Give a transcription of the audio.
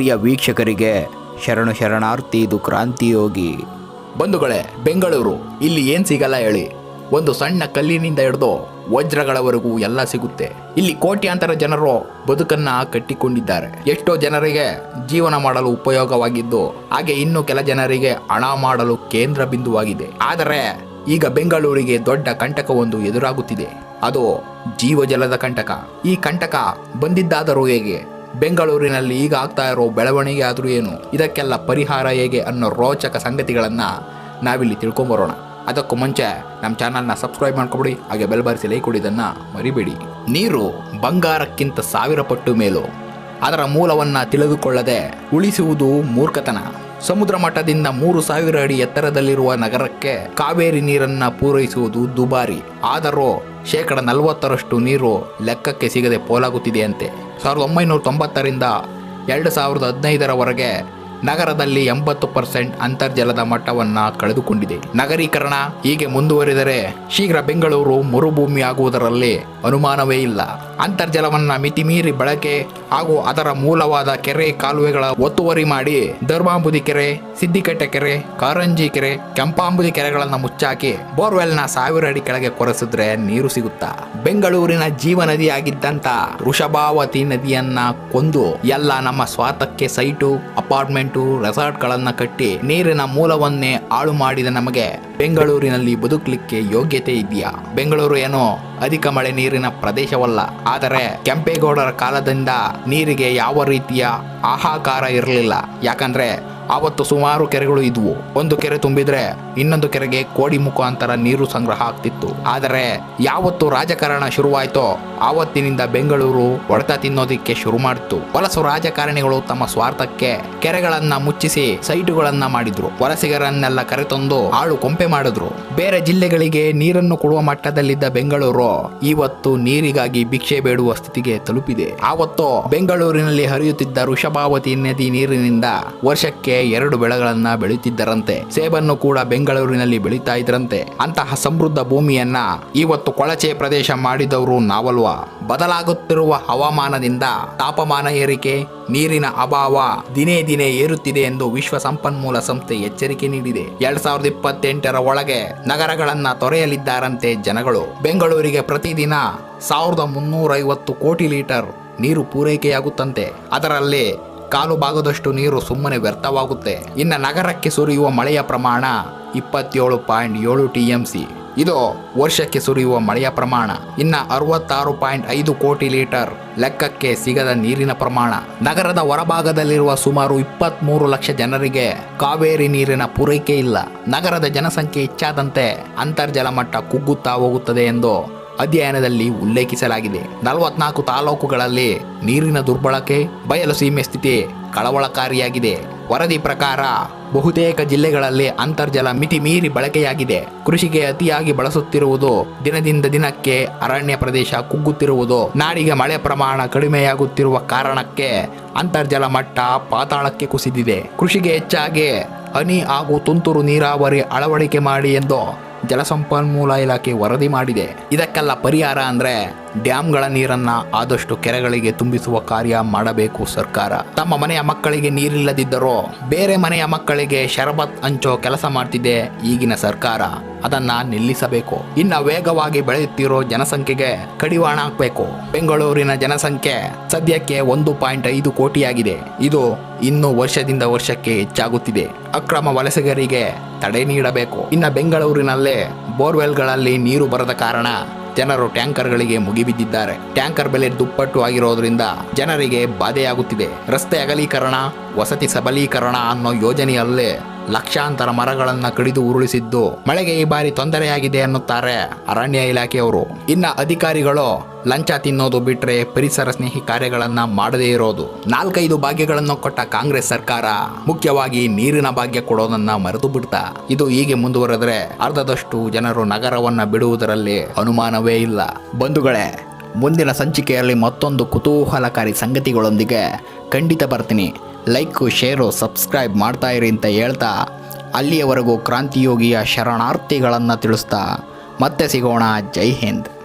ಪ್ರಿಯ ವೀಕ್ಷಕರಿಗೆ ಶರಣು ಶರಣಾರ್ಥಿ, ಇದು ಕ್ರಾಂತಿಯೋಗಿ. ಬಂಧುಗಳೇ, ಬೆಂಗಳೂರು, ಇಲ್ಲಿ ಏನು ಸಿಗಲ್ಲ ಹೇಳಿ. ಒಂದು ಸಣ್ಣ ಕಲ್ಲಿನಿಂದ ಹಿಡಿದು ವಜ್ರಗಳವರೆಗೂ ಎಲ್ಲ ಸಿಗುತ್ತೆ. ಇಲ್ಲಿ ಕೋಟ್ಯಾಂತರ ಜನರು ಬದುಕನ್ನ ಕಟ್ಟಿಕೊಂಡಿದ್ದಾರೆ. ಎಷ್ಟೋ ಜನರಿಗೆ ಜೀವನ ಮಾಡಲು ಉಪಯೋಗವಾಗಿದ್ದು, ಹಾಗೆ ಇನ್ನು ಕೆಲ ಜನರಿಗೆ ಹಣ ಮಾಡಲು ಕೇಂದ್ರ ಬಿಂದುವಾಗಿದೆ. ಆದರೆ, ಈಗ ಬೆಂಗಳೂರಿಗೆ ದೊಡ್ಡ ಕಂಟಕವೊಂದು ಎದುರಾಗುತ್ತಿದೆ. ಅದು ಜೀವಜಲದ ಕಂಟಕ. ಈ ಕಂಟಕ ಬಂದಿದ್ದಾದರೂ ಹೇಗೆ? ಬೆಂಗಳೂರಿನಲ್ಲಿ ಈಗ ಆಗ್ತಾ ಇರೋ ಬೆಳವಣಿಗೆ ಆದರೂ ಏನು? ಇದಕ್ಕೆಲ್ಲ ಪರಿಹಾರ ಹೇಗೆ ಅನ್ನೋ ರೋಚಕ ಸಂಗತಿಗಳನ್ನು ನಾವಿಲ್ಲಿ ತಿಳ್ಕೊಂಬರೋಣ. ಅದಕ್ಕೂ ಮುಂಚೆ ನಮ್ಮ ಚಾನಲ್ನ ಸಬ್ಸ್ಕ್ರೈಬ್ ಮಾಡ್ಕೊಬಿಡಿ, ಹಾಗೆ ಬೆಲ್ ಬಾರಿಸಿ ಲೈಕ್ ಕೊಡಿದ್ದನ್ನು ಮರಿಬೇಡಿ. ನೀರು ಬಂಗಾರಕ್ಕಿಂತ ಸಾವಿರ ಪಟ್ಟು ಮೇಲು. ಅದರ ಮೂಲವನ್ನು ತಿಳಿದುಕೊಳ್ಳದೆ ಉಳಿಸುವುದು ಮೂರ್ಖತನ. ಸಮುದ್ರ ಮಟ್ಟದಿಂದ ಮೂರು ಸಾವಿರ ಅಡಿ ಎತ್ತರದಲ್ಲಿರುವ ನಗರಕ್ಕೆ ಕಾವೇರಿ ನೀರನ್ನು ಪೂರೈಸುವುದು ದುಬಾರಿ. ಆದರೂ ಶೇಕಡ ನಲವತ್ತರಷ್ಟು ನೀರು ಲೆಕ್ಕಕ್ಕೆ ಸಿಗದೆ ಪೋಲಾಗುತ್ತಿದೆಯಂತೆ. ಸಾವಿರದ ಒಂಬೈನೂರ ತೊಂಬತ್ತರಿಂದ ಎರಡು ಸಾವಿರದ ಹದಿನೈದರವರೆಗೆ ನಗರದಲ್ಲಿ ಎಂಬತ್ತು ಪರ್ಸೆಂಟ್ ಅಂತರ್ಜಲದ ಮಟ್ಟವನ್ನು ಕಳೆದುಕೊಂಡಿದೆ. ನಗರೀಕರಣ ಹೀಗೆ ಮುಂದುವರಿದರೆ ಶೀಘ್ರ ಬೆಂಗಳೂರು ಮರುಭೂಮಿ ಆಗುವುದರಲ್ಲಿ ಅನುಮಾನವೇ ಇಲ್ಲ. ಅಂತರ್ಜಲವನ್ನ ಮಿತಿಮೀರಿ ಬಳಕೆ ಹಾಗೂ ಅದರ ಮೂಲವಾದ ಕೆರೆ ಕಾಲುವೆಗಳ ಒತ್ತುವರಿ ಮಾಡಿ ಧರ್ಮಾಂಬುದಿ ಕೆರೆ, ಸಿದ್ದಿಕಟ್ಟೆ ಕೆರೆ, ಕಾರಂಜಿ ಕೆರೆ, ಕೆಂಪಾಂಬುದಿ ಕೆರೆಗಳನ್ನು ಮುಚ್ಚಾಕಿ ಬೋರ್ವೆಲ್ನ ಸಾವಿರ ಅಡಿ ಕೆಳಗೆ ಕೊರೆಸಿದ್ರೆ ನೀರು ಸಿಗುತ್ತಾ? ಬೆಂಗಳೂರಿನ ಜೀವ ನದಿಯಾಗಿದ್ದಂತ ವೃಷಭಾವತಿ ನದಿಯನ್ನ ಕೊಂದು ಎಲ್ಲ ನಮ್ಮ ಸ್ವಾರ್ಥಕ್ಕೆ ಸೈಟು, ಅಪಾರ್ಟ್ಮೆಂಟು, ರೆಸಾರ್ಟ್ಗಳನ್ನ ಕಟ್ಟಿ ನೀರಿನ ಮೂಲವನ್ನೇ ಹಾಳು ಮಾಡಿದ ನಮಗೆ ಬೆಂಗಳೂರಿನಲ್ಲಿ ಬದುಕಲಿಕ್ಕೆ ಯೋಗ್ಯತೆ ಇದೆಯಾ? ಬೆಂಗಳೂರು ಏನೋ ಅಧಿಕ ಮಳೆ ನೀರಿನ ಪ್ರದೇಶವಲ್ಲ, ಆದರೆ ಕೆಂಪೇಗೌಡರ ಕಾಲದಿಂದ ನೀರಿಗೆ ಯಾವ ರೀತಿಯ ಆಹಾಕಾರ ಇರಲಿಲ್ಲ. ಯಾಕಂದ್ರೆ ಆವತ್ತು ಸುಮಾರು ಕೆರೆಗಳು ಇದ್ವು. ಒಂದು ಕೆರೆ ತುಂಬಿದ್ರೆ ಇನ್ನೊಂದು ಕೆರೆಗೆ ಕೋಡಿ ಮುಖಾಂತರ ನೀರು ಸಂಗ್ರಹ ಆಗ್ತಿತ್ತು. ಆದರೆ ಯಾವತ್ತು ರಾಜಕಾರಣ ಶುರುವಾಯ್ತೋ ಆವತ್ತಿನಿಂದ ಬೆಂಗಳೂರು ಹೊಡೆತ ತಿನ್ನೋದಿಕ್ಕೆ ಶುರು ಮಾಡಿತು. ವಲಸು ರಾಜಕಾರಣಿಗಳು ತಮ್ಮ ಸ್ವಾರ್ಥಕ್ಕೆ ಕೆರೆಗಳನ್ನ ಮುಚ್ಚಿಸಿ ಸೈಟುಗಳನ್ನ ಮಾಡಿದ್ರು. ವಲಸಿಗರನ್ನೆಲ್ಲ ಕರೆತಂದು ಆಳು ಕೊಂಪೆ ಮಾಡಿದ್ರು. ಬೇರೆ ಜಿಲ್ಲೆಗಳಿಗೆ ನೀರನ್ನು ಕೊಡುವ ಮಟ್ಟದಲ್ಲಿದ್ದ ಬೆಂಗಳೂರು ಇವತ್ತು ನೀರಿಗಾಗಿ ಭಿಕ್ಷೆ ಬೇಡುವ ಸ್ಥಿತಿಗೆ ತಲುಪಿದೆ. ಆವತ್ತು ಬೆಂಗಳೂರಿನಲ್ಲಿ ಹರಿಯುತ್ತಿದ್ದ ವೃಷಭಾವತಿ ನದಿ ನೀರಿನಿಂದ ವರ್ಷಕ್ಕೆ ಎರಡು ಬೆಳೆಗಳನ್ನ ಬೆಳೆಯುತ್ತಿದ್ದರಂತೆ ಸೇಬನ್ನು ಕೂಡ ಬೆಂಗಳೂರಿನಲ್ಲಿ ಬೆಳೀತಾ ಇದ್ರಂತೆ. ಅಂತಹ ಸಮೃದ್ಧ ಭೂಮಿಯನ್ನ ಇವತ್ತು ಕೊಳಚೆ ಪ್ರದೇಶ ಮಾಡಿದವರು ನಾವಲ್ವಾ? ಬದಲಾಗುತ್ತಿರುವ ಹವಾಮಾನದಿಂದ ತಾಪಮಾನ ಏರಿಕೆ, ನೀರಿನ ಅಭಾವ ದಿನೇ ದಿನೇ ಏರುತ್ತಿದೆ ಎಂದು ವಿಶ್ವ ಸಂಪನ್ಮೂಲ ಸಂಸ್ಥೆ ಎಚ್ಚರಿಕೆ ನೀಡಿದೆ. ಎರಡ್ ಸಾವಿರದ ಇಪ್ಪತ್ತೆಂಟರ ಒಳಗೆ ನಗರಗಳನ್ನ ತೊರೆಯಲಿದ್ದಾರಂತೆ ಜನಗಳು. ಬೆಂಗಳೂರಿಗೆ ಪ್ರತಿದಿನ ಸಾವಿರದ ಮುನ್ನೂರೈವತ್ತು ಕೋಟಿ ಲೀಟರ್ ನೀರು ಪೂರೈಕೆಯಾಗುತ್ತಂತೆ. ಅದರಲ್ಲಿ ಕಾಲು ಭಾಗದಷ್ಟು ನೀರು ಸುಮ್ಮನೆ ವ್ಯರ್ಥವಾಗುತ್ತೆ. ಇನ್ನು ನಗರಕ್ಕೆ ಸುರಿಯುವ ಮಳೆಯ ಪ್ರಮಾಣ ಇಪ್ಪತ್ತೇಳು ಪಾಯಿಂಟ್ ಏಳು ಟಿ ಎಂ ಸಿ. ಇದು ವರ್ಷಕ್ಕೆ ಸುರಿಯುವ ಮಳೆಯ ಪ್ರಮಾಣ. ಇನ್ನ ಅರವತ್ತಾರು ಪಾಯಿಂಟ್ ಐದು ಕೋಟಿ ಲೀಟರ್ ಲೆಕ್ಕಕ್ಕೆ ಸಿಗದ ನೀರಿನ ಪ್ರಮಾಣ. ನಗರದ ಹೊರಭಾಗದಲ್ಲಿರುವ ಸುಮಾರು ಇಪ್ಪತ್ಮೂರು ಲಕ್ಷ ಜನರಿಗೆ ಕಾವೇರಿ ನೀರಿನ ಪೂರೈಕೆ ಇಲ್ಲ. ನಗರದ ಜನಸಂಖ್ಯೆ ಹೆಚ್ಚಾದಂತೆ ಅಂತರ್ಜಲ ಮಟ್ಟ ಕುಗ್ಗುತ್ತಾ ಹೋಗುತ್ತದೆ ಎಂದು ಅಧ್ಯಯನದಲ್ಲಿ ಉಲ್ಲೇಖಿಸಲಾಗಿದೆ. ನಲವತ್ನಾಲ್ಕು ತಾಲೂಕುಗಳಲ್ಲಿ ನೀರಿನ ದುರ್ಬಳಕೆ, ಬಯಲು ಸೀಮೆ ಸ್ಥಿತಿ ಕಳವಳಕಾರಿಯಾಗಿದೆ. ವರದಿ ಪ್ರಕಾರ, ಬಹುತೇಕ ಜಿಲ್ಲೆಗಳಲ್ಲಿ ಅಂತರ್ಜಲ ಮಿತಿ ಮೀರಿ ಬಳಕೆಯಾಗಿದೆ. ಕೃಷಿಗೆ ಅತಿಯಾಗಿ ಬಳಸುತ್ತಿರುವುದು ದಿನದಿಂದ ದಿನಕ್ಕೆ ಅರಣ್ಯ ಪ್ರದೇಶ ಕುಗ್ಗುತ್ತಿರುವುದು, ನಾಡಿಗೆ ಮಳೆ ಪ್ರಮಾಣ ಕಡಿಮೆಯಾಗುತ್ತಿರುವ ಕಾರಣಕ್ಕೆ ಅಂತರ್ಜಲ ಮಟ್ಟ ಪಾತಾಳಕ್ಕೆ ಕುಸಿದಿದೆ. ಕೃಷಿಗೆ ಹೆಚ್ಚಾಗಿ ಹನಿ ಹಾಗೂ ತುಂತುರು ನೀರಾವರಿ ಅಳವಡಿಕೆ ಮಾಡಿ ಎಂದು ಜಲಸಂಪನ್ಮೂಲ ಇಲಾಖೆ ವರದಿ ಮಾಡಿದೆ. ಇದಕ್ಕೆಲ್ಲ ಪರಿಹಾರ ಅಂದ್ರೆ ಡ್ಯಾಂಗಳ ನೀರನ್ನ ಆದಷ್ಟು ಕೆರೆಗಳಿಗೆ ತುಂಬಿಸುವ ಕಾರ್ಯ ಮಾಡಬೇಕು ಸರ್ಕಾರ. ತಮ್ಮ ಮನೆಯ ಮಕ್ಕಳಿಗೆ ನೀರಿಲ್ಲದಿದ್ದರೂ ಬೇರೆ ಮನೆಯ ಮಕ್ಕಳಿಗೆ ಶರಬತ್ ಹಂಚೋ ಕೆಲಸ ಮಾಡ್ತಿದೆ ಈಗಿನ ಸರ್ಕಾರ. ಅದನ್ನ ನಿಲ್ಲಿಸಬೇಕು. ಇನ್ನ ವೇಗವಾಗಿ ಬೆಳೆಯುತ್ತಿರೋ ಜನಸಂಖ್ಯೆಗೆ ಕಡಿವಾಣ ಹಾಕಬೇಕು. ಬೆಂಗಳೂರಿನ ಜನಸಂಖ್ಯೆ ಸದ್ಯಕ್ಕೆ ಒಂದು ಪಾಯಿಂಟ್ ಐದು ಕೋಟಿಯಾಗಿದೆ. ಇದು ಇನ್ನು ವರ್ಷದಿಂದ ವರ್ಷಕ್ಕೆ ಹೆಚ್ಚಾಗುತ್ತಿದೆ. ಅಕ್ರಮ ವಲಸಿಗರಿಗೆ ತಡೆ ನೀಡಬೇಕು. ಇನ್ನ ಬೆಂಗಳೂರಿನಲ್ಲೇ ಬೋರ್ವೆಲ್ಗಳಲ್ಲಿ ನೀರು ಬರದ ಕಾರಣ ಜನರು ಟ್ಯಾಂಕರ್ಗಳಿಗೆ ಮುಗಿಬಿದ್ದಿದ್ದಾರೆ. ಟ್ಯಾಂಕರ್ ಬೆಲೆ ದುಪ್ಪಟ್ಟು ಆಗಿರೋದ್ರಿಂದ ಜನರಿಗೆ ಬಾಧೆಯಾಗುತ್ತಿದೆ. ರಸ್ತೆ ಅಗಲೀಕರಣ, ವಸತಿ ಸಬಲೀಕರಣ ಅನ್ನೋ ಯೋಜನೆಯಲ್ಲೇ ಲಕ್ಷಾಂತರ ಮರಗಳನ್ನ ಕಡಿದು ಉರುಳಿಸಿದ್ದು ಮಳೆಗೆ ಈ ಬಾರಿ ತೊಂದರೆಯಾಗಿದೆ ಅನ್ನುತ್ತಾರೆ ಅರಣ್ಯ ಇಲಾಖೆಯವರು. ಇನ್ನ ಅಧಿಕಾರಿಗಳು ಲಂಚ ತಿನ್ನೋದು ಬಿಟ್ರೆ ಪರಿಸರ ಸ್ನೇಹಿ ಕಾರ್ಯಗಳನ್ನ ಮಾಡದೇ ಇರೋದು. ನಾಲ್ಕೈದು ಭಾಗ್ಯಗಳನ್ನು ಕೊಟ್ಟ ಕಾಂಗ್ರೆಸ್ ಸರ್ಕಾರ ಮುಖ್ಯವಾಗಿ ನೀರಿನ ಭಾಗ್ಯ ಕೊಡೋದನ್ನ ಮರೆತು ಬಿಡ್ತಾ. ಇದು ಹೀಗೆ ಮುಂದುವರೆದ್ರೆ ಅರ್ಧದಷ್ಟು ಜನರು ನಗರವನ್ನ ಬಿಡುವುದರಲ್ಲಿ ಅನುಮಾನವೇ ಇಲ್ಲ. ಬಂಧುಗಳೇ, ಮುಂದಿನ ಸಂಚಿಕೆಯಲ್ಲಿ ಮತ್ತೊಂದು ಕುತೂಹಲಕಾರಿ ಸಂಗತಿಗಳೊಂದಿಗೆ ಖಂಡಿತ ಬರ್ತೀನಿ. ಲೈಕು, ಶೇರು, ಸಬ್ಸ್ಕ್ರೈಬ್ ಮಾಡ್ತಾ ಇರಿ ಅಂತ ಹೇಳ್ತಾ ಅಲ್ಲಿಯವರೆಗೂ ಕ್ರಾಂತಿಯೋಗಿಯ ಶರಣಾರ್ಥಿಗಳನ್ನು ತಿಳಿಸ್ತಾ ಮತ್ತೆ ಸಿಗೋಣ. ಜೈ ಹಿಂದ್.